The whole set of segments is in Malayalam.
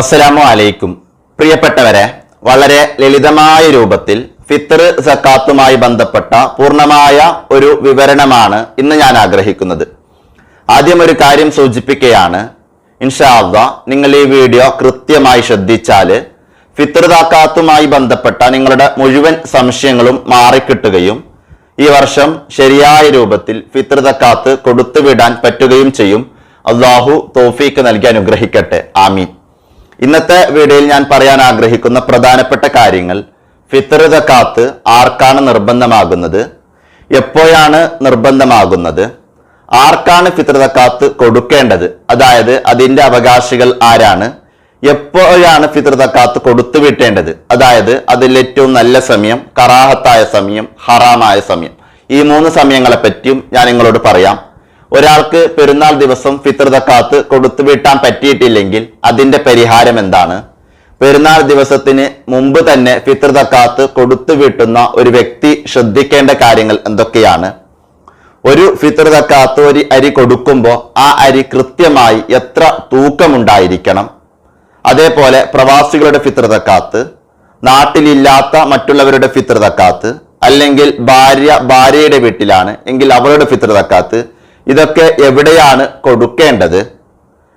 അസ്സലാമു അലൈക്കും. പ്രിയപ്പെട്ടവരെ വളരെ ലളിതമായ രൂപത്തിൽ ഫിത്തർ സക്കാത്തുമായി ബന്ധപ്പെട്ട പൂർണമായ ഒരു വിവരണമാണ് ഇന്ന് ഞാൻ ആഗ്രഹിക്കുന്നത്. ആദ്യം ഒരു കാര്യം സൂചിപ്പിക്കുകയാണ്. ഇൻഷാല്ല നിങ്ങൾ ഈ വീഡിയോ കൃത്യമായി ശ്രദ്ധിച്ചാൽ ഫിത്തർ സക്കാത്തുമായി ബന്ധപ്പെട്ട നിങ്ങളുടെ മുഴുവൻ സംശയങ്ങളും മാറിക്കിട്ടുകയും ഈ വർഷം ശരിയായ രൂപത്തിൽ ഫിത്തർ സക്കാത്ത് കൊടുത്തുവിടാൻ പറ്റുകയും ചെയ്യും. അള്ളാഹു തോഫീക്ക് നൽകി അനുഗ്രഹിക്കട്ടെ. ആമീൻ. ഇന്നത്തെ വീഡിയോയിൽ ഞാൻ പറയാൻ ആഗ്രഹിക്കുന്ന പ്രധാനപ്പെട്ട കാര്യങ്ങൾ ഫിത്തർ കാത്ത് ആർക്കാണ് നിർബന്ധമാകുന്നത് എപ്പോഴാണ് നിർബന്ധമാകുന്നത് ആർക്കാണ് ഫിത്തർ കാത്ത് കൊടുക്കേണ്ടത് അതായത് അതിന്റെ അവകാശികൾ ആരാണ് എപ്പോഴാണ് ഫിത്തർ കാത്ത് കൊടുത്തു വിട്ടേണ്ടത് അതായത് അതിൽ ഏറ്റവും നല്ല സമയം കറാഹത്തായ സമയം ഹറാമായ സമയം. ഈ മൂന്ന് സമയങ്ങളെ പറ്റിയും ഞാൻ നിങ്ങളോട് പറയാം. ഒരാൾക്ക് പെരുന്നാൾ ദിവസം ഫിത്തർ സക്കാത്ത് കൊടുത്തു വീട്ടാൻ പറ്റിയിട്ടില്ലെങ്കിൽ അതിന്റെ പരിഹാരം എന്താണ്? പെരുന്നാൾ ദിവസത്തിന് മുമ്പ് തന്നെ ഫിത്തർ സക്കാത്ത് കൊടുത്തു വീട്ടുന്ന ഒരു വ്യക്തി ശ്രദ്ധിക്കേണ്ട കാര്യങ്ങൾ എന്തൊക്കെയാണ്? ഒരു ഫിത്തർ സക്കാത്ത് ഒരു അരി കൊടുക്കുമ്പോൾ ആ അരി കൃത്യമായി എത്ര തൂക്കമുണ്ടായിരിക്കണം? അതേപോലെ പ്രവാസികളുടെ ഫിത്തർ സക്കാത്ത് നാട്ടിലില്ലാത്ത മറ്റുള്ളവരുടെ ഫിത്തർ സക്കാത്ത് അല്ലെങ്കിൽ ഭാര്യ ഭാര്യയുടെ വീട്ടിലാണ് എങ്കിൽ അവരുടെ ഫിത്തർ സക്കാത്ത് ഇതൊക്കെ എവിടെയാണ് കൊടുക്കേണ്ടത്?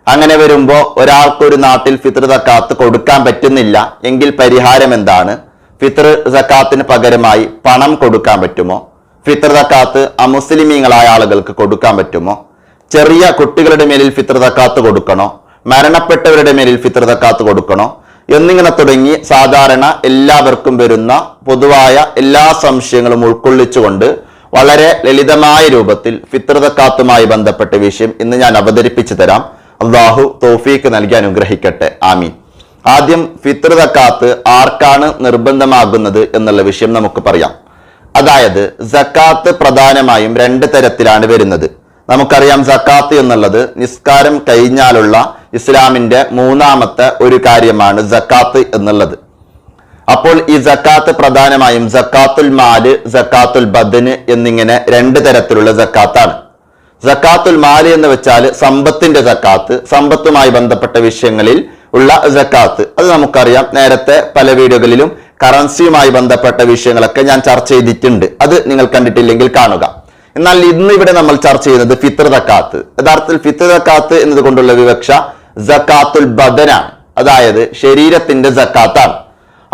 അങ്ങനെ വരുമ്പോൾ ഒരാൾക്കൊരു നാട്ടിൽ ഫിത്തർ സക്കാത്ത് കൊടുക്കാൻ പറ്റുന്നില്ല എങ്കിൽ പരിഹാരം എന്താണ്? ഫിത്തർ സക്കാത്തിന് പകരമായി പണം കൊടുക്കാൻ പറ്റുമോ? ഫിത്തർ സക്കാത്ത് അമുസ്ലിമീങ്ങളായ ആളുകൾക്ക് കൊടുക്കാൻ പറ്റുമോ? ചെറിയ കുട്ടികളുടെ മേലിൽ ഫിത്തർ സക്കാത്ത് കൊടുക്കണോ? മരണപ്പെട്ടവരുടെ മേലിൽ ഫിത്തർ സക്കാത്ത് കൊടുക്കണോ? എന്നിങ്ങനെ തുടങ്ങി സാധാരണ എല്ലാവർക്കും വരുന്ന പൊതുവായ എല്ലാ സംശയങ്ങളും ഉൾക്കൊള്ളിച്ചുകൊണ്ട് വളരെ ലളിതമായ രൂപത്തിൽ ഫിത്രതക്കാത്തുമായി ബന്ധപ്പെട്ട വിഷയം ഇന്ന് ഞാൻ അവതരിപ്പിച്ചു തരാം. അള്ളാഹു തോഫീക്ക് നൽകി അനുഗ്രഹിക്കട്ടെ. ആമീൻ. ആദ്യം ഫിത്രതക്കാത്ത് ആർക്കാണ് നിർബന്ധമാകുന്നത് എന്നുള്ള വിഷയം നമുക്ക് പറയാം. അതായത് സക്കാത്ത് പ്രധാനമായും രണ്ട് തരത്തിലാണ് വരുന്നത്. നമുക്കറിയാം സക്കാത്ത് എന്നുള്ളത് നിസ്കാരം കഴിഞ്ഞാലുള്ള ഇസ്ലാമിന്റെ മൂന്നാമത്തെ ഒരു കാര്യമാണ് സക്കാത്ത് എന്നുള്ളത്. അപ്പോൾ ഈ ജക്കാത്ത് പ്രധാനമായും ജക്കാത്തുൽ മാൽ ജക്കാത്തുൽ ബദന് എന്നിങ്ങനെ രണ്ട് തരത്തിലുള്ള ജക്കാത്താണ്. ജക്കാത്തുൽ മാൽ എന്ന് വെച്ചാൽ സമ്പത്തിന്റെ ജക്കാത്ത് സമ്പത്തുമായി ബന്ധപ്പെട്ട വിഷയങ്ങളിൽ ഉള്ള ജക്കാത്ത്. അത് നമുക്കറിയാം. നേരത്തെ പല വീഡിയോകളിലും കറൻസിയുമായി ബന്ധപ്പെട്ട വിഷയങ്ങളൊക്കെ ഞാൻ ചർച്ച ചെയ്തിട്ടുണ്ട്. അത് നിങ്ങൾ കണ്ടിട്ടില്ലെങ്കിൽ കാണുക. എന്നാൽ ഇന്ന് ഇവിടെ നമ്മൾ ചർച്ച ചെയ്യുന്നത് ഫിത്തർ സക്കാത്ത് യഥാർത്ഥത്തിൽ ഫിത്തർ സക്കാത്ത് എന്നതുകൊണ്ടുള്ള വിവക്ഷ ജക്കാത്തുൽ ബദനാണ്. അതായത് ശരീരത്തിന്റെ സക്കാത്താണ്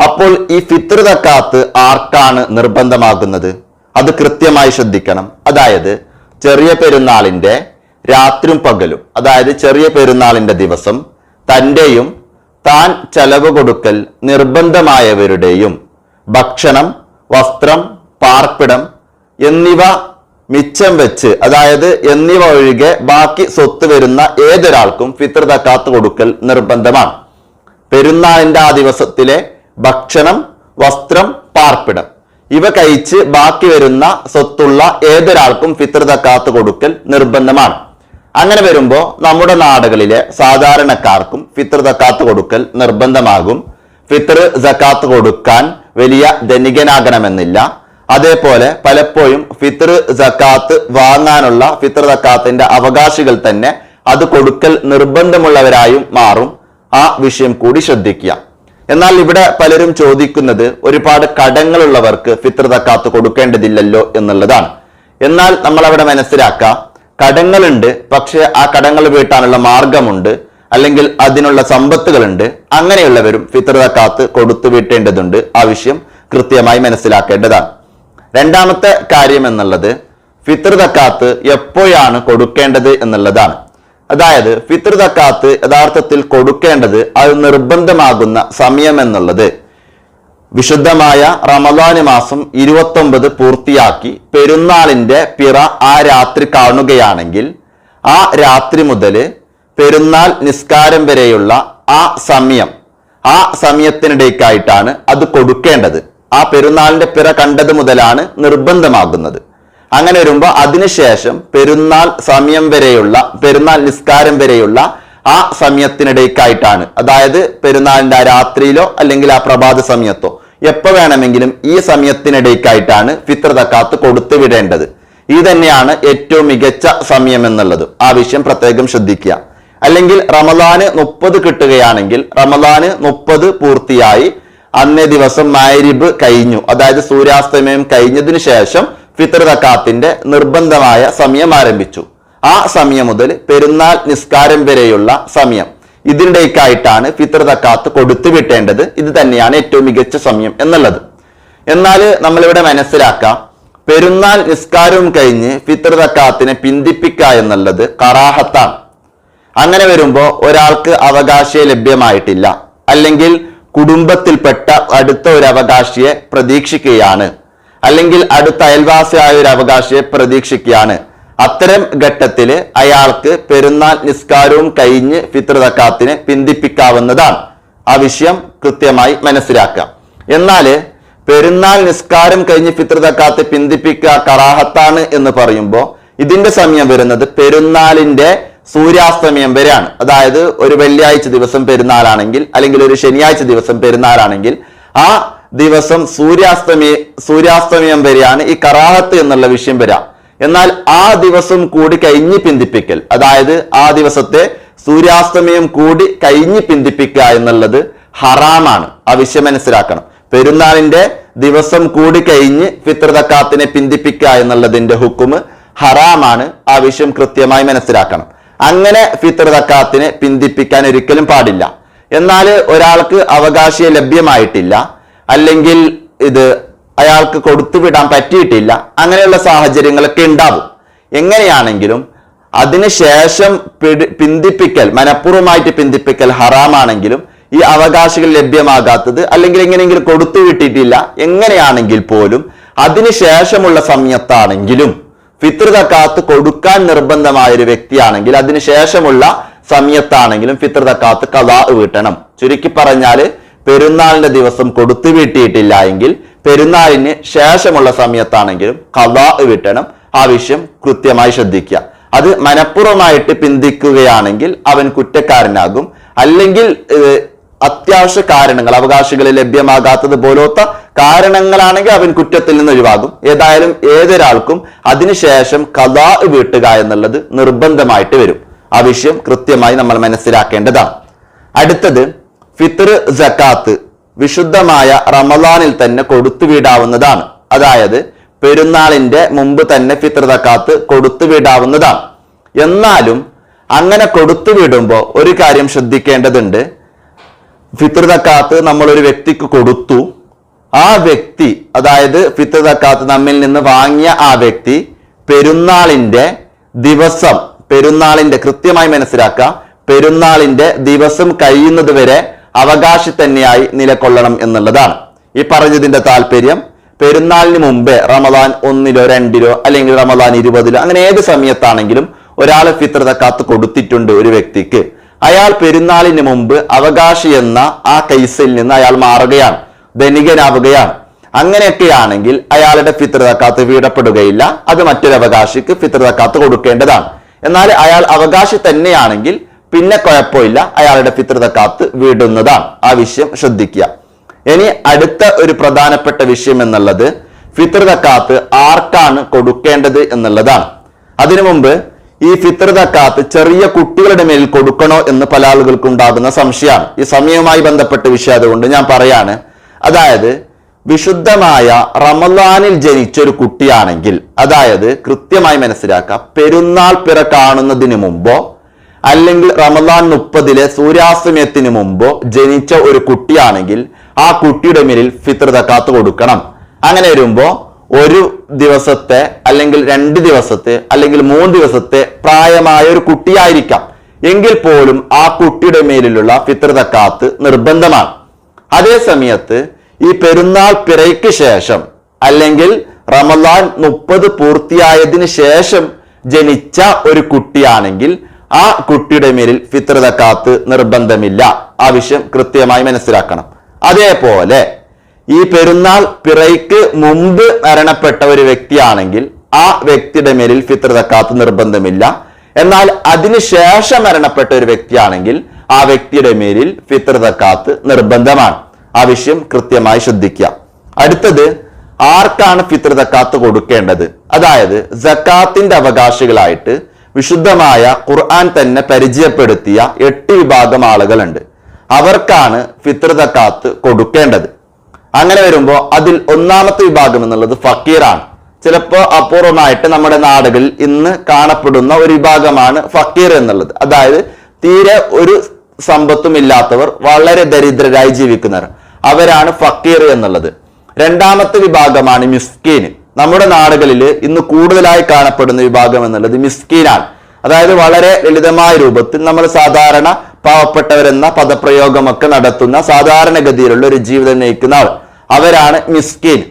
അപ്പോൾ ഈ ഫിത്തർ തക്കാത്ത് ആർക്കാണ് നിർബന്ധമാകുന്നത്? അത് കൃത്യമായി ശ്രദ്ധിക്കണം. അതായത് ചെറിയ പെരുന്നാളിന്റെ രാത്രിയും പകലും അതായത് ചെറിയ പെരുന്നാളിന്റെ ദിവസം തന്റെയും താൻ ചെലവ് കൊടുക്കൽ നിർബന്ധമായവരുടെയും ഭക്ഷണം വസ്ത്രം പാർപ്പിടം എന്നിവ മിച്ചം വെച്ച് അതായത് എന്നിവ ഒഴികെ ബാക്കി സ്വത്ത് വരുന്ന ഏതൊരാൾക്കും ഫിത്ര തക്കാത്ത് കൊടുക്കൽ നിർബന്ധമാണ്. പെരുന്നാളിന്റെ ആ ദിവസത്തിലെ ഭക്ഷണം വസ്ത്രം പാർപ്പിടം. ഇവ കഴിച്ച് ബാക്കി വരുന്ന സ്വത്തുള്ള ഏതൊരാൾക്കും ഫിത്രത തക്കാത്ത് കൊടുക്കൽ നിർബന്ധമാണ്. അങ്ങനെ വരുമ്പോൾ നമ്മുടെ നാടുകളിലെ സാധാരണക്കാർക്കും ഫിത്ര തക്കാത്ത് കൊടുക്കൽ നിർബന്ധമാകും. ഫിത്തർ ജക്കാത്ത് കൊടുക്കാൻ വലിയ ധനികനാകണമെന്നില്ല. അതേപോലെ പലപ്പോഴും ഫിത്തർ ജക്കാത്ത് വാങ്ങാനുള്ള ഫിത്തർ ജക്കാത്തിന്റെ അവകാശികൾ തന്നെ അത് കൊടുക്കൽ നിർബന്ധമുള്ളവരായും മാറും. ആ വിഷയം കൂടി ശ്രദ്ധിക്കുക. എന്നാൽ ഇവിടെ പലരും ചോദിക്കുന്നത് ഒരുപാട് കടങ്ങളുള്ളവർക്ക് ഫിത്ര തക്കാത്ത് കൊടുക്കേണ്ടതില്ലല്ലോ എന്നുള്ളതാണ്. എന്നാൽ നമ്മൾ അവിടെ മനസ്സിലാക്കുക കടങ്ങളുണ്ട് പക്ഷേ ആ കടങ്ങൾ വീട്ടാനുള്ള മാർഗമുണ്ട് അല്ലെങ്കിൽ അതിനുള്ള സമ്പത്തുകളുണ്ട് അങ്ങനെയുള്ളവരും ഫിത്ര തക്കാത്ത് കൊടുത്തു വീട്ടേണ്ടതുണ്ട് ആ വിഷയം കൃത്യമായി മനസ്സിലാക്കേണ്ടതാണ്. രണ്ടാമത്തെ കാര്യം എന്നുള്ളത് ഫിത്ര തക്കാത്ത് എപ്പോഴാണ് കൊടുക്കേണ്ടത് എന്നുള്ളതാണ്. അതായത് ഫിത്തർ തക്കാത്ത് യഥാർത്ഥത്തിൽ കൊടുക്കേണ്ടത് അത് നിർബന്ധമാകുന്ന സമയം എന്നുള്ളത് വിശുദ്ധമായ റമദാന് മാസം ഇരുപത്തൊമ്പത് പൂർത്തിയാക്കി പെരുന്നാളിന്റെ പിറ ആ രാത്രി കാണുകയാണെങ്കിൽ ആ രാത്രി മുതൽ പെരുന്നാൾ നിസ്കാരം വരെയുള്ള ആ സമയം ആ സമയത്തിനിടയ്ക്കായിട്ടാണ് അത് കൊടുക്കേണ്ടത്. ആ പെരുന്നാളിന്റെ പിറ കണ്ടത് മുതലാണ് നിർബന്ധമാകുന്നത്. അങ്ങനെ വരുമ്പോൾ അതിനുശേഷം പെരുന്നാൾ സമയം വരെയുള്ള പെരുന്നാൾ നിസ്കാരം വരെയുള്ള ആ സമയത്തിനിടയ്ക്കായിട്ടാണ്. അതായത് പെരുന്നാളിന്റെ ആ രാത്രിയിലോ അല്ലെങ്കിൽ ആ പ്രഭാത സമയത്തോ എപ്പോൾ വേണമെങ്കിലും ഈ സമയത്തിനിടയ്ക്കായിട്ടാണ് ഫിത്ര തക്കാത്ത് കൊടുത്തു വിടേണ്ടത്. ഇത് തന്നെയാണ് ഏറ്റവും മികച്ച സമയം എന്നുള്ളത്. ആ വിഷയം പ്രത്യേകം ശ്രദ്ധിക്കുക. അല്ലെങ്കിൽ റമദാന് മുപ്പത് കിട്ടുകയാണെങ്കിൽ റമദാന് മുപ്പത് പൂർത്തിയായി. അന്നേ ദിവസം മാരിബ് കഴിഞ്ഞു. അതായത് സൂര്യാസ്തമയം കഴിഞ്ഞതിന് ശേഷം ഫിത്തർ തക്കാത്തിന്റെ നിർബന്ധമായ സമയം ആരംഭിച്ചു. ആ സമയം മുതൽ പെരുന്നാൾ നിസ്കാരം വരെയുള്ള സമയം. ഇതിനിടയ്ക്കായിട്ടാണ് ഫിത്തർ തക്കാത്ത് കൊടുത്തു വിട്ടേണ്ടത്. ഇത് തന്നെയാണ് ഏറ്റവും മികച്ച സമയം എന്നുള്ളത്. എന്നാൽ നമ്മളിവിടെ മനസ്സിലാക്കാം പെരുന്നാൾ നിസ്കാരവും കഴിഞ്ഞ് ഫിത്തർ തക്കാത്തിനെ പിന്തിപ്പിക്കുക എന്നുള്ളത് കറാഹത്താണ്. അങ്ങനെ വരുമ്പോൾ ഒരാൾക്ക് അവകാശിയെ ലഭ്യമായിട്ടില്ല. അല്ലെങ്കിൽ കുടുംബത്തിൽപ്പെട്ട അടുത്ത ഒരു അവകാശിയെ പ്രതീക്ഷിക്കുകയാണ്. അല്ലെങ്കിൽ അടുത്ത അയൽവാസിയായ ഒരു അവകാശിയെ പ്രതീക്ഷിക്കുകയാണ്. അത്തരം ഘട്ടത്തിൽ അയാൾക്ക് പെരുന്നാൾ നിസ്കാരവും കഴിഞ്ഞ് ഫിത്ര തക്കാത്തിനെ പിന്തിപ്പിക്കാവുന്നതാണ്. ആ വിഷയം കൃത്യമായി മനസ്സിലാക്കാം എന്നാൽ പെരുന്നാൾ നിസ്കാരം കഴിഞ്ഞ് ഫിത്ര തക്കാത്ത് പിന്തിപ്പിക്കുക കറാഹത്താണ് എന്ന് പറയുമ്പോൾ ഇതിന്റെ സമയം വരുന്നത് പെരുന്നാളിന്റെ സൂര്യാസ്തമയം വരെയാണ്. അതായത് ഒരു വെള്ളിയാഴ്ച ദിവസം പെരുന്നാളാണെങ്കിൽ അല്ലെങ്കിൽ ഒരു ശനിയാഴ്ച ദിവസം പെരുന്നാളാണെങ്കിൽ ആ ദിവസം സൂര്യാസ്തമയ സൂര്യാസ്തമയം വരെയാണ് ഈ കറാഹത്ത് എന്നുള്ള വിഷയം വരാം. എന്നാൽ ആ ദിവസം കൂടി കഴിഞ്ഞ് പിന്തിപ്പിക്കൽ അതായത് ആ ദിവസത്തെ സൂര്യാസ്തമയം കൂടി കഴിഞ്ഞ് പിന്തിപ്പിക്കുക എന്നുള്ളത് ഹറാമാണ്. ആ വിഷയം മനസ്സിലാക്കണം. പെരുന്നാളിന്റെ ദിവസം കൂടി കഴിഞ്ഞ് ഫിത്രതക്കാത്തിനെ പിന്തിപ്പിക്കുക എന്നുള്ളതിന്റെ ഹുക്കുമ് ഹറാമാണ്. ആ വിഷയം കൃത്യമായി മനസ്സിലാക്കണം. അങ്ങനെ ഫിത്രതക്കാത്തിനെ പിന്തിപ്പിക്കാൻ ഒരിക്കലും പാടില്ല. എന്നാൽ ഒരാൾക്ക് അവകാശിയെ ലഭ്യമായിട്ടില്ല. അല്ലെങ്കിൽ ഇത് അയാൾക്ക് കൊടുത്തുവിടാൻ പറ്റിയിട്ടില്ല അങ്ങനെയുള്ള സാഹചര്യങ്ങളൊക്കെ ഉണ്ടാവും. എങ്ങനെയാണെങ്കിലും അതിനുശേഷം പിടി- പിന്തിപ്പിക്കൽ മനഃപൂർവമായിട്ട് പിന്തിപ്പിക്കൽ ഹറാമാണെങ്കിലും ഈ അവകാശികൾ ലഭ്യമാകാത്തത് അല്ലെങ്കിൽ എങ്ങനെയെങ്കിലും കൊടുത്തു വിട്ടിട്ടില്ല എങ്ങനെയാണെങ്കിൽ പോലും അതിനുശേഷമുള്ള സമയത്താണെങ്കിലും ഫിത്ർ തക്കാത്ത് കൊടുക്കാൻ നിർബന്ധമായ ഒരു വ്യക്തിയാണെങ്കിൽ അതിനുശേഷമുള്ള സമയത്താണെങ്കിലും ഫിത്ർ തക്കാത്ത് കഥ വീട്ടണം ചുരുക്കി പറഞ്ഞാൽ പെരുന്നാളിന്റെ ദിവസം കൊടുത്തു വീട്ടിയിട്ടില്ല എങ്കിൽ പെരുന്നാളിന് ശേഷമുള്ള സമയത്താണെങ്കിലും കഥാ വിട്ടണം. ആവശ്യം കൃത്യമായി ശ്രദ്ധിക്കുക. അത് മനഃപൂർവമായിട്ട് പിന്തിക്കുകയാണെങ്കിൽ അവൻ കുറ്റക്കാരനാകും. അല്ലെങ്കിൽ അത്യാവശ്യ കാരണങ്ങൾ അവകാശികൾ ലഭ്യമാകാത്തത് പോലത്തെ കാരണങ്ങളാണെങ്കിൽ അവൻ കുറ്റത്തിൽ നിന്ന് ഒഴിവാകും. ഏതായാലും ഏതൊരാൾക്കും അതിനുശേഷം കഥാ വീട്ടുക എന്നുള്ളത് നിർബന്ധമായിട്ട് വരും. ആവശ്യം കൃത്യമായി നമ്മൾ മനസ്സിലാക്കേണ്ടതാണ്. അടുത്തത് ഫിത്ർ ജക്കാത്ത് വിശുദ്ധമായ റമദാനിൽ തന്നെ കൊടുത്തുവിടാവുന്നതാണ് അതായത് പെരുന്നാളിന്റെ മുമ്പ് തന്നെ ഫിത്ർ ജക്കാത്ത് കൊടുത്തുവിടാവുന്നതാണ് എന്നാലും അങ്ങനെ കൊടുത്തു വിടുമ്പോൾ ഒരു കാര്യം ശ്രദ്ധിക്കേണ്ടതുണ്ട്. ഫിത്ർ തക്കാത്ത് നമ്മൾ ഒരു വ്യക്തിക്ക് കൊടുത്തു. ആ വ്യക്തി അതായത് ഫിത്ർ തക്കാത്ത് നമ്മിൽ നിന്ന് വാങ്ങിയ ആ വ്യക്തി പെരുന്നാളിന്റെ ദിവസം പെരുന്നാളിന്റെ കൃത്യമായി മനസ്സിലാക്കുക പെരുന്നാളിന്റെ ദിവസം കഴിയുന്നത് വരെ അവകാശി തന്നെയായി നിലകൊള്ളണം എന്നുള്ളതാണ്. ഈ പറഞ്ഞതിന്റെ താല്പര്യം പെരുന്നാളിന് മുമ്പേ റമദാൻ ഒന്നിലോ രണ്ടിലോ അല്ലെങ്കിൽ റമദാൻ ഇരുപതിലോ അങ്ങനെ ഏത് സമയത്താണെങ്കിലും ഒരാൾ ഫിത്ർ തക്കാത്ത് കൊടുത്തിട്ടുണ്ട് ഒരു വ്യക്തിക്ക്. അയാൾ പെരുന്നാളിന് മുമ്പ് അവകാശി എന്ന ആ കേസിൽ നിന്ന് അയാൾ മാറുകയാണ് ധനികനാവുകയാണ്. അങ്ങനെയൊക്കെയാണെങ്കിൽ അയാളുടെ ഫിത്ർ തക്കാത്ത് വീടപ്പെടുകയില്ല. അത് മറ്റൊരു അവകാശിക്ക് തക്കാത്ത് കൊടുക്കേണ്ടതാണ്. എന്നാൽ അയാൾ അവകാശി തന്നെയാണെങ്കിൽ പിന്നെ കുഴപ്പമില്ല. അയാളുടെ പിതൃത കാത്ത് വിടുന്നതാണ്. ആ വിഷയം ശ്രദ്ധിക്കുക. ഇനി അടുത്ത ഒരു പ്രധാനപ്പെട്ട വിഷയം എന്നുള്ളത് ഫിത്ർ കാത്ത് ആർക്കാണ് കൊടുക്കേണ്ടത് എന്നുള്ളതാണ്. അതിനു മുമ്പ് ഈ ഫിത്ർ കാത്ത് ചെറിയ കുട്ടികളുടെ മേൽ കൊടുക്കണോ എന്ന് പല ആളുകൾക്കും ഉണ്ടാകുന്ന സംശയമാണ്. ഈ സമയവുമായി ബന്ധപ്പെട്ട വിഷയം അതുകൊണ്ട് ഞാൻ പറയാണ്. അതായത് വിശുദ്ധമായ റമദാനിൽ ജനിച്ച ഒരു കുട്ടിയാണെങ്കിൽ അതായത് കൃത്യമായി മനസ്സിലാക്കുക പെരുന്നാൾ പിറ കാണുന്നതിന് മുമ്പോ അല്ലെങ്കിൽ റമദാൻ മുപ്പതിലെ സൂര്യാസ്തമയത്തിന് മുമ്പോ ജനിച്ച ഒരു കുട്ടിയാണെങ്കിൽ ആ കുട്ടിയുടെ മേലിൽ ഫിത്ർ തക്കാത്ത് കൊടുക്കണം. അങ്ങനെ വരുമ്പോ ഒരു ദിവസത്തെ അല്ലെങ്കിൽ രണ്ട് ദിവസത്തെ അല്ലെങ്കിൽ മൂന്ന് ദിവസത്തെ പ്രായമായ ഒരു കുട്ടിയായിരിക്കാം. എങ്കിൽ പോലും ആ കുട്ടിയുടെ മേലിലുള്ള ഫിത്ർ തക്കാത്ത് നിർബന്ധമാണ്. അതേ സമയത്ത് ഈ പെരുന്നാൾ പിറയ്ക്ക് ശേഷം അല്ലെങ്കിൽ റമദാൻ മുപ്പത് പൂർത്തിയായതിനു ശേഷം ജനിച്ച ഒരു കുട്ടിയാണെങ്കിൽ ആ കുട്ടിയുടെ മേലിൽ ഫിത്ർ തക്കാത്ത് നിർബന്ധമില്ല. ആ വിഷയം കൃത്യമായി മനസ്സിലാക്കണം. അതേപോലെ ഈ പെരുന്നാൾ പിറയ്ക്ക് മുമ്പ് മരണപ്പെട്ട ഒരു വ്യക്തിയാണെങ്കിൽ ആ വ്യക്തിയുടെ മേലിൽ ഫിത്ർ തക്കാത്ത് നിർബന്ധമില്ല. എന്നാൽ അതിനുശേഷം മരണപ്പെട്ട ഒരു വ്യക്തിയാണെങ്കിൽ ആ വ്യക്തിയുടെ മേലിൽ ഫിത്ർ തക്കാത്ത് നിർബന്ധമാണ്. ആ വിഷയം കൃത്യമായി ശ്രദ്ധിക്കുക. അടുത്തത് ആർക്കാണ് ഫിത്ർ തക്കാത്ത് കൊടുക്കേണ്ടത്? അതായത് ജക്കാത്തിന്റെ അവകാശികളായിട്ട് വിശുദ്ധമായ ഖുർആൻ തന്നെ പരിചയപ്പെടുത്തിയ എട്ട് വിഭാഗം ആളുകളുണ്ട്. അവർക്കാണ് ഫിത്ർ തക്കാത്ത് കൊടുക്കേണ്ടത്. അങ്ങനെ വരുമ്പോൾ അതിൽ ഒന്നാമത്തെ വിഭാഗം എന്നുള്ളത് ഫക്കീറാണ്. ചിലപ്പോൾ അപൂർവമായിട്ട് നമ്മുടെ നാടുകളിൽ ഇന്ന് കാണപ്പെടുന്ന ഒരു വിഭാഗമാണ് ഫക്കീർ എന്നുള്ളത്. അതായത് തീരെ ഒരു സമ്പത്തും ഇല്ലാത്തവർ വളരെ ദരിദ്രരായി ജീവിക്കുന്നവർ. അവരാണ് ഫക്കീർ എന്നുള്ളത്. രണ്ടാമത്തെ വിഭാഗമാണ് മിസ്കീൻ. നമ്മുടെ നാടുകളിൽ ഇന്ന് കൂടുതലായി കാണപ്പെടുന്ന വിഭാഗം എന്നുള്ളത് മിസ്കീനാണ്. അതായത് വളരെ ലളിതമായ രൂപത്തിൽ നമ്മൾ സാധാരണ പാവപ്പെട്ടവരെന്ന പദപ്രയോഗമൊക്കെ നടത്തുന്ന സാധാരണഗതിയിലുള്ള ഒരു ജീവിതം നയിക്കുന്ന ആൾ. അവരാണ് മിസ്കീൻ.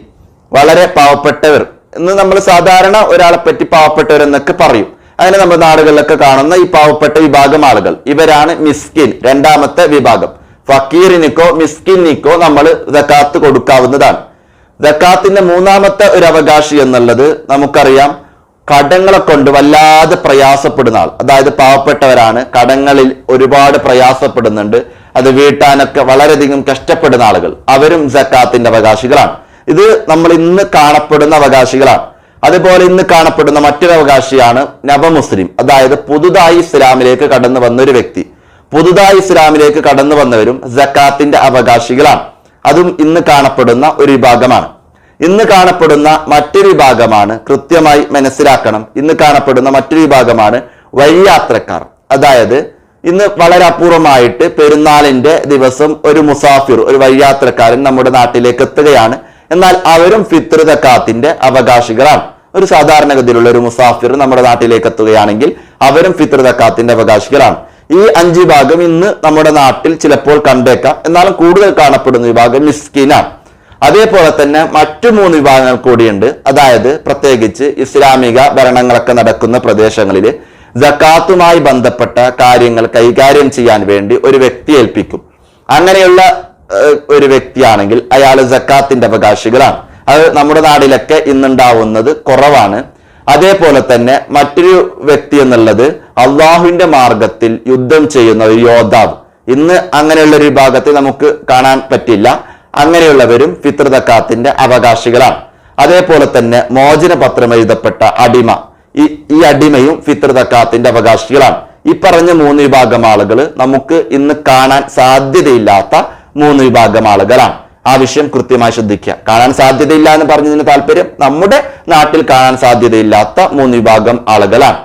വളരെ പാവപ്പെട്ടവർ. എന്ന് നമ്മൾ സാധാരണ ഒരാളെ പറ്റി പാവപ്പെട്ടവരെന്നൊക്കെ പറയും. അങ്ങനെ നമ്മുടെ നാടുകളിലൊക്കെ കാണുന്ന ഈ പാവപ്പെട്ട വിഭാഗം ആളുകൾ. ഇവരാണ് മിസ്കിൻ. രണ്ടാമത്തെ വിഭാഗം. ഫക്കീറിനിക്കോ മിസ്കിനിക്കോ നമ്മൾ ദക്കാത്ത് കൊടുക്കാവുന്നതാണ്. ദക്കാത്തിന്റെ മൂന്നാമത്തെ ഒരു അവകാശി എന്നുള്ളത് നമുക്കറിയാം. കടങ്ങളെ കൊണ്ട് വല്ലാതെ പ്രയാസപ്പെടുന്ന ആൾ. അതായത് പാവപ്പെട്ടവരാണ്. കടങ്ങളിൽ ഒരുപാട് പ്രയാസപ്പെടുന്നുണ്ട്. അത് വീട്ടാനൊക്കെ വളരെയധികം കഷ്ടപ്പെടുന്ന ആളുകൾ. അവരും ജക്കാത്തിന്റെ അവകാശികളാണ്. ഇത് നമ്മൾ ഇന്ന് കാണപ്പെടുന്ന അവകാശികളാണ്. അതുപോലെ ഇന്ന് കാണപ്പെടുന്ന മറ്റൊരു അവകാശിയാണ് നവമുസ്ലിം. അതായത് പുതുതായി ഇസ്ലാമിലേക്ക് കടന്നു വന്ന ഒരു വ്യക്തി. പുതുതായി ഇസ്ലാമിലേക്ക് കടന്നു വന്നവരും ജക്കാത്തിന്റെ അവകാശികളാണ്. അതും ഇന്ന് കാണപ്പെടുന്ന ഒരു വിഭാഗമാണ്. ഇന്ന് കാണപ്പെടുന്ന മറ്റൊരു വിഭാഗമാണ് കൃത്യമായി മനസ്സിലാക്കണം. ഇന്ന് കാണപ്പെടുന്ന മറ്റൊരു വിഭാഗമാണ് വഴിയാത്രക്കാർ. അതായത് ഇന്ന് വളരെ അപൂർവമായിട്ട് പെരുന്നാളിന്റെ ദിവസം ഒരു മുസാഫിർ ഒരു വഴിയാത്രക്കാരൻ നമ്മുടെ നാട്ടിലേക്ക് എത്തുകയാണ്. എന്നാൽ അവരും ഫിത്ർ തക്കാത്തിന്റെ അവകാശികളാണ്. ഒരു സാധാരണഗതിയിലുള്ള ഒരു മുസാഫിർ നമ്മുടെ നാട്ടിലേക്ക് എത്തുകയാണെങ്കിൽ അവരും ഫിത്ർ തക്കാത്തിന്റെ അവകാശികളാണ്. ഈ അഞ്ച് വിഭാഗം ഇന്ന് നമ്മുടെ നാട്ടിൽ ചിലപ്പോൾ കണ്ടേക്കാം. എന്നാലും കൂടുതൽ കാണപ്പെടുന്ന വിഭാഗം മിസ്കിനാണ് അതേപോലെ തന്നെ മറ്റു മൂന്ന് വിഭാഗങ്ങൾ കൂടിയുണ്ട്. അതായത് പ്രത്യേകിച്ച് ഇസ്ലാമിക ഭരണങ്ങളൊക്കെ നടക്കുന്ന പ്രദേശങ്ങളിൽ ജക്കാത്തുമായി ബന്ധപ്പെട്ട കാര്യങ്ങൾ കൈകാര്യം ചെയ്യാൻ വേണ്ടി ഒരു വ്യക്തി ഏൽപ്പിക്കും. അങ്ങനെയുള്ള ഒരു വ്യക്തിയാണെങ്കിൽ അയാൾ ജക്കാത്തിന്റെ അവകാശികളാണ്. അത് നമ്മുടെ നാടിലൊക്കെ ഇന്നുണ്ടാവുന്നത് കുറവാണ്. അതേപോലെ തന്നെ മറ്റൊരു വ്യക്തി എന്നുള്ളത് അള്ളാഹുവിന്റെ മാർഗത്തിൽ യുദ്ധം ചെയ്യുന്ന ഒരു യോദ്ധാവ്. ഇന്ന് അങ്ങനെയുള്ള ഒരു വിഭാഗത്തെ നമുക്ക് കാണാൻ പറ്റില്ല. അങ്ങനെയുള്ളവരും ഫിത്ർ തക്കാത്തിന്റെ അവകാശികളാണ്. അതേപോലെ തന്നെ മോചന പത്രം എഴുതപ്പെട്ട അടിമ. ഈ ഈ അടിമയും ഫിത്ർ തക്കാത്തിന്റെ അവകാശികളാണ്. ഈ പറഞ്ഞ മൂന്ന് വിഭാഗം ആളുകൾ നമുക്ക് ഇന്ന് കാണാൻ സാധ്യതയില്ലാത്ത മൂന്ന് വിഭാഗം ആളുകളാണ്. ആ വിഷയം കൃത്യമായി ശ്രദ്ധിക്കുക. കാണാൻ സാധ്യതയില്ല എന്ന് പറഞ്ഞതിന് താല്പര്യം നമ്മുടെ നാട്ടിൽ കാണാൻ സാധ്യതയില്ലാത്ത മൂന്ന് വിഭാഗം ആളുകളാണ്.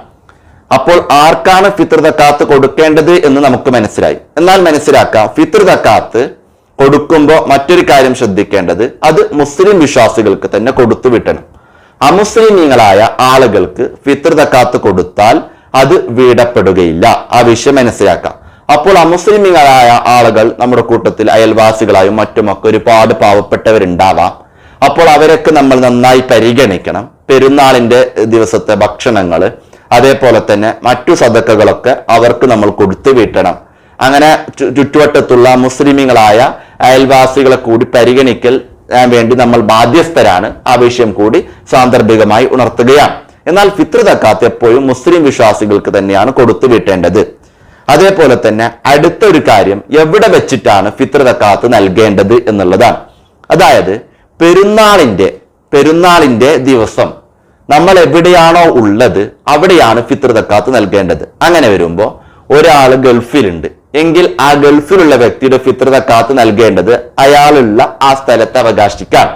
അപ്പോൾ ആർക്കാണ് ഫിത്ർ തക്കാത്ത് കൊടുക്കേണ്ടത് എന്ന് നമുക്ക് മനസ്സിലായി. എന്നാൽ മനസ്സിലാക്കുക ഫിത്ർ തക്കാത്ത് കൊടുക്കുമ്പോൾ മറ്റൊരു കാര്യം ശ്രദ്ധിക്കേണ്ടത് അത് മുസ്ലിം വിശ്വാസികൾക്ക് തന്നെ കൊടുത്തു വിട്ടണം. അമുസ്ലിമീങ്ങളായ ആളുകൾക്ക് ഫിത്ർ തക്കാത്ത് കൊടുത്താൽ അത് വീടപ്പെടുകയില്ല. ആ വിഷയം മനസ്സിലാക്കാം അപ്പോൾ അമുസ്ലിമീങ്ങളായ ആളുകൾ നമ്മുടെ കൂട്ടത്തിൽ അയൽവാസികളായും മറ്റുമൊക്കെ ഒരുപാട് പാവപ്പെട്ടവരുണ്ടാവാം. അപ്പോൾ അവരൊക്കെ നമ്മൾ നന്നായി പരിഗണിക്കണം. പെരുന്നാളിന്റെ ദിവസത്തെ ഭക്ഷണങ്ങൾ അതേപോലെ തന്നെ മറ്റു സദക്കകളൊക്കെ അവർക്ക് നമ്മൾ കൊടുത്തു വീട്ടണം. അങ്ങനെ ചുറ്റുവട്ടത്തുള്ള മുസ്ലിമീങ്ങളായ അയൽവാസികളെ കൂടി പരിഗണിക്കൽ വേണ്ടി നമ്മൾ ബാധ്യസ്ഥരാണ്. ആ വിഷയം കൂടി സാന്ദർഭികമായി ഉണർത്തുകയാണ്. എന്നാൽ ഫിത്ർ തക്കാത്ത് എപ്പോഴും മുസ്ലിം വിശ്വാസികൾക്ക് തന്നെയാണ് കൊടുത്തു വീട്ടേണ്ടത്. അതേപോലെ തന്നെ അടുത്തൊരു കാര്യം എവിടെ വെച്ചിട്ടാണ് ഫിത്ർ തക്കാത്ത് നൽകേണ്ടത് എന്നുള്ളതാണ്. അതായത് പെരുന്നാളിന്റെ പെരുന്നാളിന്റെ ദിവസം നമ്മൾ എവിടെയാണോ ഉള്ളത് അവിടെയാണ് ഫിത്ർ തക്കാത്ത് നൽകേണ്ടത്. അങ്ങനെ വരുമ്പോൾ ഒരാൾ ഗൾഫിലുണ്ട്. എങ്കിൽ ആ ഗൾഫിലുള്ള വ്യക്തിയുടെ ഫിത്ർ തക്കാത്ത് നൽകേണ്ടത് അയാളുള്ള ആ സ്ഥലത്തെ അവകാശിക്കാണ്.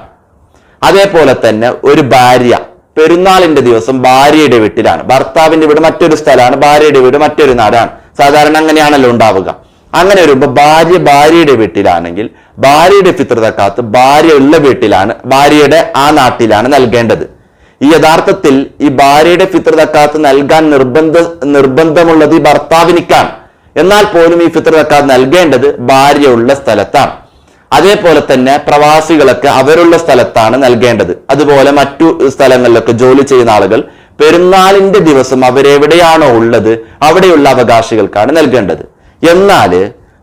അതേപോലെ തന്നെ ഒരു ഭാര്യ പെരുന്നാളിന്റെ ദിവസം ഭാര്യയുടെ വീട്ടിലാണ്. ഭർത്താവിന്റെ വീട് മറ്റൊരു സ്ഥലമാണ് ഭാര്യയുടെ വീട് മറ്റൊരു നാടാണ്. സാധാരണ അങ്ങനെയാണല്ലോ ഉണ്ടാവുക. അങ്ങനെ വരുമ്പോൾ ഭാര്യ ഭാര്യയുടെ വീട്ടിലാണെങ്കിൽ ഭാര്യയുടെ പിതൃതക്കാത്ത് തക്കാത്ത് ഭാര്യ ഉള്ള വീട്ടിലാണ് ഭാര്യയുടെ ആ നാട്ടിലാണ് നൽകേണ്ടത്. ഈ യഥാർത്ഥത്തിൽ ഈ ഭാര്യയുടെ പിതൃതക്കാത്ത് തക്കാത്ത് നൽകാൻ നിർബന്ധ നിർബന്ധമുള്ളത് ഈ ഭർത്താവിനിക്കാണ്. എന്നാൽ പോലും ഈ പിതൃതക്കാത്ത് തക്കാത്ത് നൽകേണ്ടത് ഭാര്യ ഉള്ള സ്ഥലത്താണ്. അതേപോലെ തന്നെ പ്രവാസികളൊക്കെ അവരുള്ള സ്ഥലത്താണ് നൽകേണ്ടത്. അതുപോലെ മറ്റു സ്ഥലങ്ങളിലൊക്കെ ജോലി ചെയ്യുന്ന ആളുകൾ പെരുന്നാളിന്റെ ദിവസം അവരെവിടെയാണോ ഉള്ളത് അവിടെയുള്ള അവകാശികൾക്കാണ് നൽകേണ്ടത്. എന്നാൽ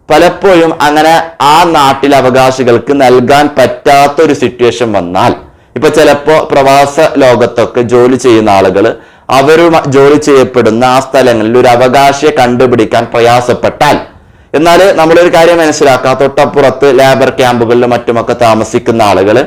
പലപ്പോഴും അങ്ങനെ ആ നാട്ടിൽ അവകാശികൾക്ക് നൽകാൻ പറ്റാത്ത ഒരു സിറ്റുവേഷൻ വന്നാൽ ഇപ്പൊ ചിലപ്പോ പ്രവാസ ലോകത്തൊക്കെ ജോലി ചെയ്യുന്ന ആളുകൾ അവരും ജോലി ചെയ്യപ്പെടുന്ന ആ സ്ഥലങ്ങളിൽ ഒരു അവകാശിയെ കണ്ടുപിടിക്കാൻ പ്രയാസപ്പെട്ടാൽ എന്നാൽ നമ്മളൊരു കാര്യം മനസ്സിലാക്കാം. തൊട്ടപ്പുറത്ത് ലേബർ ക്യാമ്പുകളിലും മറ്റുമൊക്കെ താമസിക്കുന്ന ആളുകൾ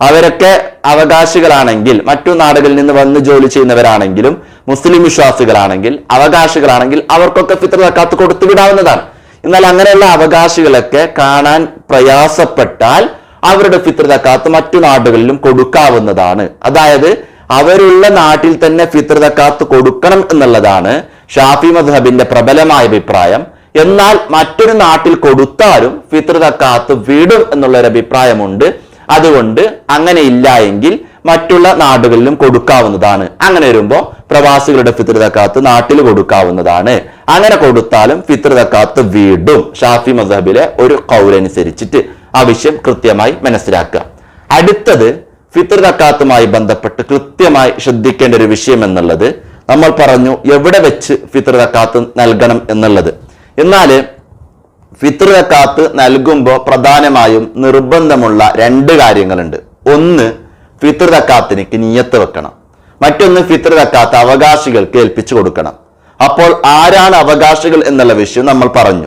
അവരൊക്കെ അവകാശികളാണെങ്കിൽ മറ്റു നാടുകളിൽ നിന്ന് വന്ന് ജോലി ചെയ്യുന്നവരാണെങ്കിലും മുസ്ലിം വിശ്വാസികളാണെങ്കിൽ അവകാശികളാണെങ്കിൽ അവർക്കൊക്കെ ഫിത്ര സക്കാത്ത് കൊടുത്തു വിടാവുന്നതാണ്. എന്നാൽ അങ്ങനെയുള്ള അവകാശികളൊക്കെ കാണാൻ പ്രയാസപ്പെട്ടാൽ അവരുടെ ഫിത്ര തക്കാത്ത് മറ്റു നാടുകളിലും കൊടുക്കാവുന്നതാണ്. അതായത് അവരുള്ള നാട്ടിൽ തന്നെ ഫിത്ര തക്കാത്ത് കൊടുക്കണം എന്നുള്ളതാണ് ഷാഫി മദ്ഹബിന്റെ പ്രബലമായ അഭിപ്രായം. എന്നാൽ മറ്റൊരു നാട്ടിൽ കൊടുത്താലും ഫിത്ര തക്കാത്ത് വിടും എന്നുള്ളൊരു അഭിപ്രായമുണ്ട്. അതുകൊണ്ട് അങ്ങനെ ഇല്ല എങ്കിൽ മറ്റുള്ള നാടുകളിലും കൊടുക്കാവുന്നതാണ്. അങ്ങനെ വരുമ്പോൾ പ്രവാസികളുടെ ഫിത്ർ സക്കാത്ത് നാട്ടിൽ കൊടുക്കാവുന്നതാണ്. അങ്ങനെ കൊടുത്താലും ഫിത്ർ വീണ്ടും ഷാഫി മസഹബിലെ ഒരു കൗലനുസരിച്ചിട്ട് ആവശ്യം കൃത്യമായി മനസ്സിലാക്കുക. അടുത്തത് ഫിത്ർ സക്കാത്തുമായി ബന്ധപ്പെട്ട് കൃത്യമായി ശ്രദ്ധിക്കേണ്ട ഒരു വിഷയം എന്നുള്ളത് നമ്മൾ പറഞ്ഞു എവിടെ വെച്ച് ഫിത്ർ സക്കാത്ത് നൽകണം എന്നുള്ളത്. എന്നാൽ ഫിത്ര സക്കാത്ത് നൽകുമ്പോൾ പ്രധാനമായും നിർബന്ധമുള്ള രണ്ട് കാര്യങ്ങളുണ്ട്. ഒന്ന് ഫിത്ര സക്കാത്തിനിക്ക് നിയത്ത് വെക്കണം. മറ്റൊന്ന് ഫിത്രക്കാത്ത് അവകാശികൾക്ക് ഏൽപ്പിച്ചു കൊടുക്കണം. അപ്പോൾ ആരാണ് അവകാശികൾ എന്നുള്ള വിഷയം നമ്മൾ പറഞ്ഞു.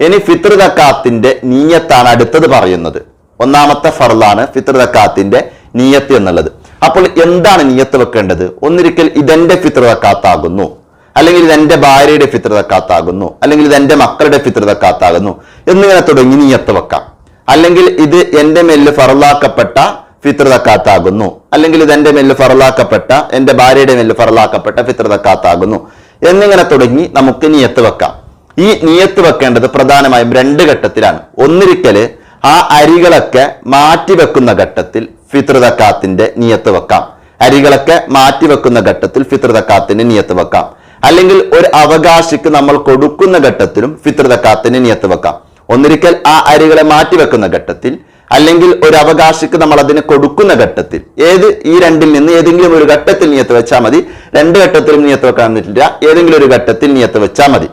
ഇനി ഫിത്രക്കാത്തിന്റെ നീയത്താണ് അടുത്തത് പറയുന്നത്. ഒന്നാമത്തെ ഫറലാണ് ഫിത്രക്കാത്തിന്റെ നീയത്ത് എന്നുള്ളത്. അപ്പോൾ എന്താണ് നീയത്ത് വെക്കേണ്ടത്? ഒന്നിരിക്കൽ ഇതെന്റെ ഫിത്ര സക്കാത്താകുന്നു അല്ലെങ്കിൽ ഇത് എന്റെ ഭാര്യയുടെ ഫിത്രതക്കാത്താകുന്നു അല്ലെങ്കിൽ ഇത് എന്റെ മക്കളുടെ ഫിത്രതക്കാത്താകുന്നു എന്നിങ്ങനെ തുടങ്ങി നീയത്ത് വെക്കാം. അല്ലെങ്കിൽ ഇത് എന്റെ മേലിൽ ഫറലാക്കപ്പെട്ട ഫിത്രതക്കാത്താകുന്നു അല്ലെങ്കിൽ ഇത് എന്റെ മേലിൽ ഫറലാക്കപ്പെട്ട എന്റെ ഭാര്യയുടെ മേലിൽ ഫറലാക്കപ്പെട്ട ഫിത്രതക്കാത്താകുന്നു എന്നിങ്ങനെ തുടങ്ങി നമുക്ക് നീയത്ത് വെക്കാം. ഈ നീയത്ത് വെക്കേണ്ടത് പ്രധാനമായും രണ്ട് ഘട്ടത്തിലാണ്. ഒന്നിരിക്കൽ ആ അരികളൊക്കെ മാറ്റി വെക്കുന്ന ഘട്ടത്തിൽ ഫിത്രതക്കാത്തിന്റെ നീയത്ത് വെക്കാം. അരികളൊക്കെ മാറ്റി വെക്കുന്ന ഘട്ടത്തിൽ ഫിത്രതക്കാത്തിന്റെ നിയത്ത് വെക്കാം. അല്ലെങ്കിൽ ഒരു അവകാശിക്ക് നമ്മൾ കൊടുക്കുന്ന ഘട്ടത്തിലും ഫിത്ര സക്കാത്തിന്റെ നിയത്ത് വെക്കാം. ഒന്നിരിക്കൽ ആ അരികളെ മാറ്റി വെക്കുന്ന ഘട്ടത്തിൽ അല്ലെങ്കിൽ ഒരു അവകാശിക്ക് നമ്മൾ അതിനെ കൊടുക്കുന്ന ഘട്ടത്തിൽ. ഏത് ഈ രണ്ടിൽ നിന്ന് ഏതെങ്കിലും ഒരു ഘട്ടത്തിൽ നിയത്ത് വെച്ചാൽ മതി. രണ്ട് ഘട്ടത്തിലും നിയത്ത് വെക്കാൻ പറ്റില്ല. ഏതെങ്കിലും ഒരു ഘട്ടത്തിൽ നിയത്ത് വെച്ചാൽ മതി.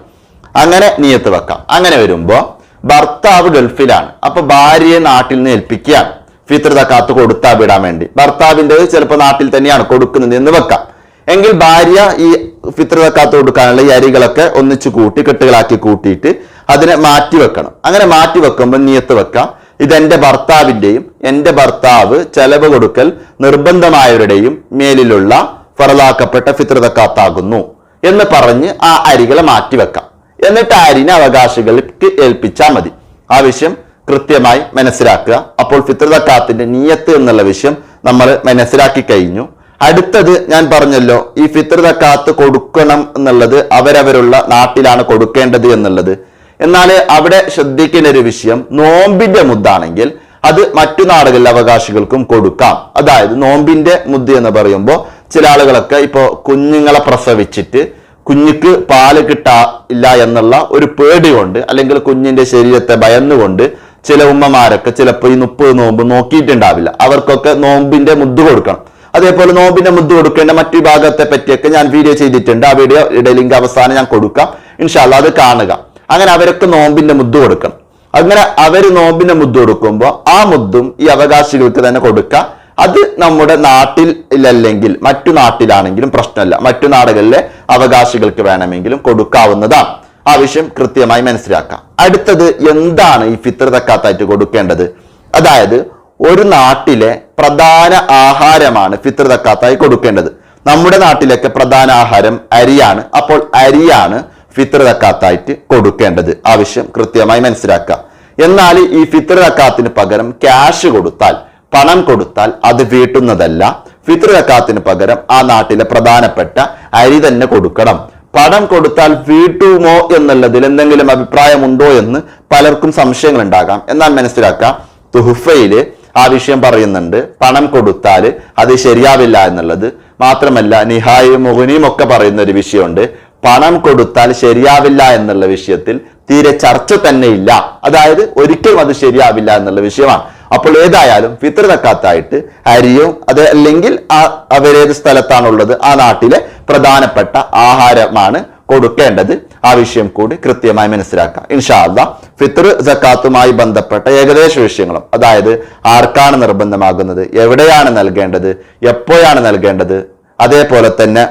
അങ്ങനെ നിയത്ത് വെക്കാം. അങ്ങനെ വരുമ്പോൾ ഭർത്താവ് ഗൾഫിലാണ്. അപ്പൊ ഭാര്യയെ നാട്ടിൽ നിന്ന് ഏൽപ്പിക്കുകയാണ്. ഫിത്ര തക്കാത്ത് കൊടുത്താ വിടാൻ വേണ്ടി. ഭർത്താവിന്റെ ചിലപ്പോൾ നാട്ടിൽ തന്നെയാണ് കൊടുക്കുന്നത് എന്ന് വെക്കാം. എങ്കിൽ ഭാര്യ ഈ ഫിത്ര വെക്കാത്ത കൊടുക്കാനുള്ള ഈ അരികളൊക്കെ ഒന്നിച്ച് കൂട്ടി കെട്ടുകളാക്കി കൂട്ടിയിട്ട് അതിനെ മാറ്റി വെക്കണം. അങ്ങനെ മാറ്റി വെക്കുമ്പോൾ നീയത്ത് വെക്കാം. ഇതെന്റെ ഭർത്താവിന്റെയും എന്റെ ഭർത്താവ് ചെലവ് കൊടുക്കൽ നിർബന്ധമായവരുടെയും മേലിലുള്ള ഫറലാക്കപ്പെട്ട ഫിത്രതക്കാത്താകുന്നു എന്ന് പറഞ്ഞ് ആ അരികളെ മാറ്റി വെക്കാം. എന്നിട്ട് ആ അരിനെ അവകാശികൾക്ക് ഏൽപ്പിച്ചാൽ മതി. ആ വിഷയം കൃത്യമായി മനസ്സിലാക്കുക. അപ്പോൾ ഫിത്ര തക്കാത്തിന്റെ നീയത്ത് എന്നുള്ള വിഷയം നമ്മൾ മനസ്സിലാക്കി കഴിഞ്ഞു. അടുത്തത് ഞാൻ പറഞ്ഞല്ലോ ഈ ഫിത്ര തക്കാത്ത് കൊടുക്കണം എന്നുള്ളത് അവരവരുള്ള നാട്ടിലാണ് കൊടുക്കേണ്ടത് എന്നുള്ളത്. എന്നാൽ അവിടെ ശ്രദ്ധിക്കേണ്ട ഒരു വിഷയം നോമ്പിന്റെ മുദ്ദാണെങ്കിൽ അത് മറ്റു നാടുകളിലെ അവകാശികൾക്കും കൊടുക്കാം. അതായത് നോമ്പിന്റെ മുദ്ദ എന്ന് പറയുമ്പോൾ ചില ആളുകളൊക്കെ ഇപ്പോൾ കുഞ്ഞുങ്ങളെ പ്രസവിച്ചിട്ട് കുഞ്ഞിക്ക് പാൽ കിട്ടാ ഇല്ല എന്നുള്ള ഒരു പേടി കൊണ്ട് അല്ലെങ്കിൽ കുഞ്ഞിന്റെ ശരീരത്തെ ഭയന്നുകൊണ്ട് ചില ഉമ്മമാരൊക്കെ ചിലപ്പോൾ ഈ മുപ്പത് നോമ്പ് നോക്കിയിട്ടുണ്ടാവില്ല. അവർക്കൊക്കെ നോമ്പിന്റെ മുദ്ദ കൊടുക്കണം. അതേപോലെ നോമ്പിന്റെ മുദ്ദ് കൊടുക്കേണ്ട മറ്റു വിഭാഗത്തെ പറ്റിയൊക്കെ ഞാൻ വീഡിയോ ചെയ്തിട്ടുണ്ട്. ആ വീഡിയോ ലിങ്ക് അവസാനം ഞാൻ കൊടുക്കാം. ഇൻഷാല്ല അത് കാണുക. അങ്ങനെ അവരൊക്കെ നോമ്പിന്റെ മുദ്ദ് കൊടുക്കണം. അങ്ങനെ അവർ നോമ്പിന്റെ മുദ്ദ് കൊടുക്കുമ്പോൾ ആ മുദ്ദും ഈ അവകാശികൾക്ക് തന്നെ കൊടുക്കുക അത് നമ്മുടെ നാട്ടിൽ ഇല്ലെങ്കിൽ മറ്റു നാട്ടിലാണെങ്കിലും പ്രശ്നമല്ല. മറ്റു നാടുകളിലെ അവകാശികൾക്ക് വേണമെങ്കിലും കൊടുക്കാവുന്നതാണ്. ആ വിഷയം കൃത്യമായി മനസ്സിലാക്കാം. അടുത്തത് എന്താണ് ഈ ഫിത്ര തക്കാത്തായിട്ട് കൊടുക്കേണ്ടത്? അതായത് ഒരു നാട്ടിലെ പ്രധാന ആഹാരമാണ് ഫിത്രതക്കാത്തായി കൊടുക്കേണ്ടത്. നമ്മുടെ നാട്ടിലൊക്കെ പ്രധാന ആഹാരം അരിയാണ്. അപ്പോൾ അരിയാണ് ഫിത്രതക്കാത്തായിട്ട് കൊടുക്കേണ്ടത്. ആവശ്യം കൃത്യമായി മനസ്സിലാക്കുക. എന്നാൽ ഈ ഫിത്രതക്കാത്തിന് പകരം ക്യാഷ് കൊടുത്താൽ പണം കൊടുത്താൽ അത് വീട്ടുന്നതല്ല. ഫിത്രതക്കാത്തിന് പകരം ആ നാട്ടിലെ പ്രധാനപ്പെട്ട അരി തന്നെ കൊടുക്കണം. പണം കൊടുത്താൽ വീട്ടുമോ എന്നുള്ളതിൽ എന്തെങ്കിലും അഭിപ്രായമുണ്ടോ എന്ന് പലർക്കും സംശയങ്ങൾ ഉണ്ടാകാം എന്നാൽ മനസ്സിലാക്കാം തുഹുഫയിൽ ആ വിഷയം പറയുന്നുണ്ട്. പണം കൊടുത്താൽ അത് ശരിയാവില്ല എന്നുള്ളത്. മാത്രമല്ല നിഹായും മുഹുനിയും ഒക്കെ പറയുന്ന ഒരു വിഷയമുണ്ട്. പണം കൊടുത്താൽ ശരിയാവില്ല എന്നുള്ള വിഷയത്തിൽ തീരെ ചർച്ച തന്നെ ഇല്ല. അതായത് ഒരിക്കലും അത് ശരിയാവില്ല എന്നുള്ള വിഷയമാണ്. അപ്പോൾ ഏതായാലും ഫിത്ര തക്കാത്തായിട്ട് അരിയോ അത് അല്ലെങ്കിൽ ആ അവരേത് സ്ഥലത്താണുള്ളത് ആ നാട്ടിലെ പ്രധാനപ്പെട്ട ആഹാരമാണ് കൊടുക്കേണ്ടത്. ആ വിഷയം കൂടി കൃത്യമായി മനസ്സിലാക്കാം. ഇൻഷാല്ല ഫിത്തർ സക്കാത്തുമായി ബന്ധപ്പെട്ട ഏകദേശ വിഷയങ്ങളും അതായത് ആർക്കാണ് നിർബന്ധമാകുന്നത് എവിടെയാണ് നൽകേണ്ടത് എപ്പോഴാണ് നൽകേണ്ടത് അതേപോലെ തന്നെ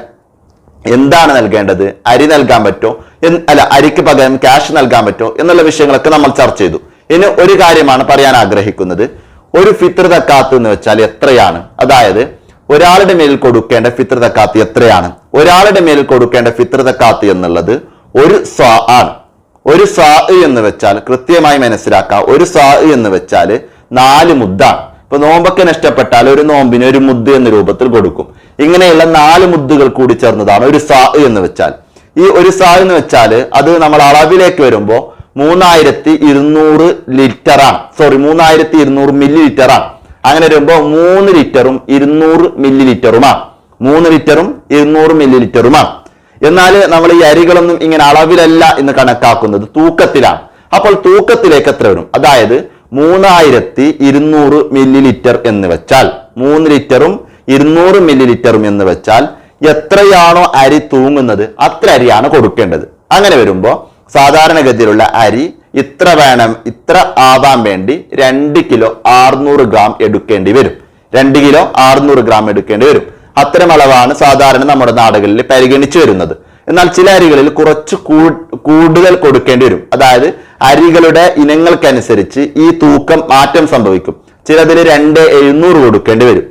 എന്താണ് നൽകേണ്ടത് അരി നൽകാൻ പറ്റോ അല്ല അരിക്ക് പകരം ക്യാഷ് നൽകാൻ പറ്റോ എന്നുള്ള വിഷയങ്ങളൊക്കെ നമ്മൾ ചർച്ച ചെയ്തു. ഇനി ഒരു കാര്യമാണ് പറയാൻ ആഗ്രഹിക്കുന്നത്. ഒരു ഫിത്തർ തക്കാത്ത് എന്ന് വെച്ചാൽ എത്രയാണ്? അതായത് ഒരാളുടെ മേൽ കൊടുക്കേണ്ട ഫിത്തർ തക്കാത്ത് എത്രയാണ്? ഒരാളുടെ മേൽ കൊടുക്കേണ്ട ഫിത്തർ തക്കാത്ത് എന്നുള്ളത് ഒരു സ്വാ ആണ്. ഒരു സ്വാ എന്ന് വെച്ചാൽ കൃത്യമായി മനസ്സിലാക്കാം. ഒരു സ്വാ എന്ന് വെച്ചാൽ നാല് മുദ്ദാണ് ഇപ്പൊ നോമ്പൊക്കെ നഷ്ടപ്പെട്ടാൽ ഒരു നോമ്പിന് ഒരു മുദ്ദ എന്ന രൂപത്തിൽ കൊടുക്കും. ഇങ്ങനെയുള്ള നാല് മുദ്ദുകൾ കൂടി ചേർന്നതാണ് ഒരു സാ എന്ന് വെച്ചാൽ. ഈ ഒരു സാ എന്ന് വെച്ചാൽ അത് നമ്മൾ അളവിലേക്ക് വരുമ്പോൾ മൂന്നായിരത്തി ഇരുന്നൂറ് ലിറ്ററാണ് സോറി മൂന്നായിരത്തി ഇരുന്നൂറ് മില്ലി ലിറ്ററാണ് അങ്ങനെ വരുമ്പോൾ മൂന്ന് ലിറ്ററും ഇരുന്നൂറ് മില്ലി ലിറ്ററുമാണ് മൂന്ന് ലിറ്ററും ഇരുന്നൂറ് മില്ലി ലിറ്ററുമാണ് എന്നാൽ നമ്മൾ ഈ അരികളൊന്നും ഇങ്ങനെ അളവിലല്ല എന്ന് കണക്കാക്കുന്നത് തൂക്കത്തിലാണ്. അപ്പോൾ തൂക്കത്തിലേക്ക് എത്ര വരും? അതായത് മൂന്നായിരത്തി ഇരുന്നൂറ് മില്ലി ലിറ്റർ എന്ന് വെച്ചാൽ മൂന്ന് ലിറ്ററും ഇരുന്നൂറ് മില്ലി ലിറ്ററും എന്ന് വെച്ചാൽ എത്രയാണോ അരി തൂങ്ങുന്നത് അത്ര അരിയാണ് കൊടുക്കേണ്ടത്. അങ്ങനെ വരുമ്പോൾ സാധാരണഗതിയിലുള്ള അരി ഇത്ര വേണം ഇത്ര ആവാൻ വേണ്ടി രണ്ട് കിലോ ആറുന്നൂറ് ഗ്രാം എടുക്കേണ്ടി വരും. രണ്ട് കിലോ ആറുന്നൂറ് ഗ്രാം എടുക്കേണ്ടി വരും. അത്തരം അളവാണ് സാധാരണ നമ്മുടെ നാടുകളിൽ പരിഗണിച്ചു വരുന്നത്. എന്നാൽ ചില അരികളിൽ കുറച്ച് കൂടുതൽ കൊടുക്കേണ്ടി വരും. അതായത് അരികളുടെ ഇനങ്ങൾക്കനുസരിച്ച് ഈ തൂക്കം മാറ്റം സംഭവിക്കും. ചിലതിൽ രണ്ട് എഴുന്നൂറ് കൊടുക്കേണ്ടി വരും.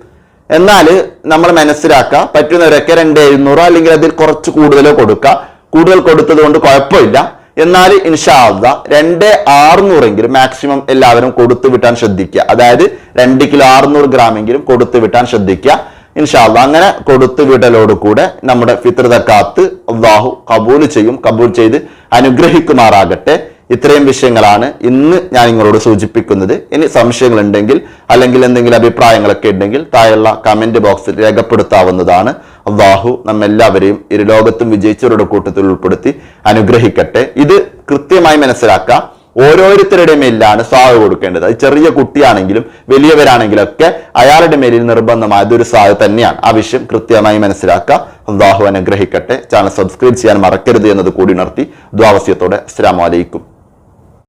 എന്നാൽ നമ്മൾ മനസ്സിലാക്കുക പറ്റുന്നവരൊക്കെ രണ്ട് എഴുന്നൂറോ അല്ലെങ്കിൽ അതിൽ കുറച്ച് കൂടുതലോ കൊടുക്കുക. കൂടുതൽ കൊടുത്തത് കൊണ്ട് കുഴപ്പമില്ല. എന്നാൽ ഇൻഷാദ രണ്ട് ആറുന്നൂറെങ്കിലും മാക്സിമം എല്ലാവരും കൊടുത്തു വിട്ടാൻ ശ്രദ്ധിക്കുക. അതായത് രണ്ട് കിലോ ആറുന്നൂറ് ഗ്രാമെങ്കിലും കൊടുത്തു വിട്ടാൻ ശ്രദ്ധിക്കുക. ഇൻഷാല്ല അങ്ങനെ കൊടുത്തു വിടലോട് കൂടെ നമ്മുടെ ഫിത്രതക്കാത്ത് അള്ളാഹു കബൂൽ ചെയ്യും കബൂൽ ചെയ്ത് അനുഗ്രഹിക്കുമാറാകട്ടെ. ഇത്രയും വിഷയങ്ങളാണ് ഇന്ന് ഞാൻ നിങ്ങളോട് സൂചിപ്പിക്കുന്നത്. ഇനി സംശയങ്ങൾ ഉണ്ടെങ്കിൽ അല്ലെങ്കിൽ എന്തെങ്കിലും അഭിപ്രായങ്ങളൊക്കെ ഉണ്ടെങ്കിൽ താഴെയുള്ള കമന്റ് ബോക്സിൽ രേഖപ്പെടുത്താവുന്നതാണ്. അള്ളാഹു നമ്മെല്ലാവരെയും ഇരു ലോകത്തും വിജയിച്ചവരുടെ കൂട്ടത്തിൽ ഉൾപ്പെടുത്തി അനുഗ്രഹിക്കട്ടെ. ഇത് കൃത്യമായി മനസ്സിലാക്കുക ഓരോരുത്തരുടെ മേലിലാണ് സാവ് കൊടുക്കേണ്ടത്. അത് ചെറിയ കുട്ടിയാണെങ്കിലും വലിയവരാണെങ്കിലും ഒക്കെ അയാളുടെ മേലിൽ നിർബന്ധമായത് ഒരു സാവ് തന്നെയാണ്. ആ വിഷയം കൃത്യമായി മനസ്സിലാക്കുക. അള്ളാഹു അനുഗ്രഹിക്കട്ടെ. ചാനൽ സബ്സ്ക്രൈബ് ചെയ്യാൻ മറക്കരുത് എന്നത് കൂടി ഉണർത്തി. ദ്വാവസ്യത്തോടെ അസ്സാം വലൈക്കും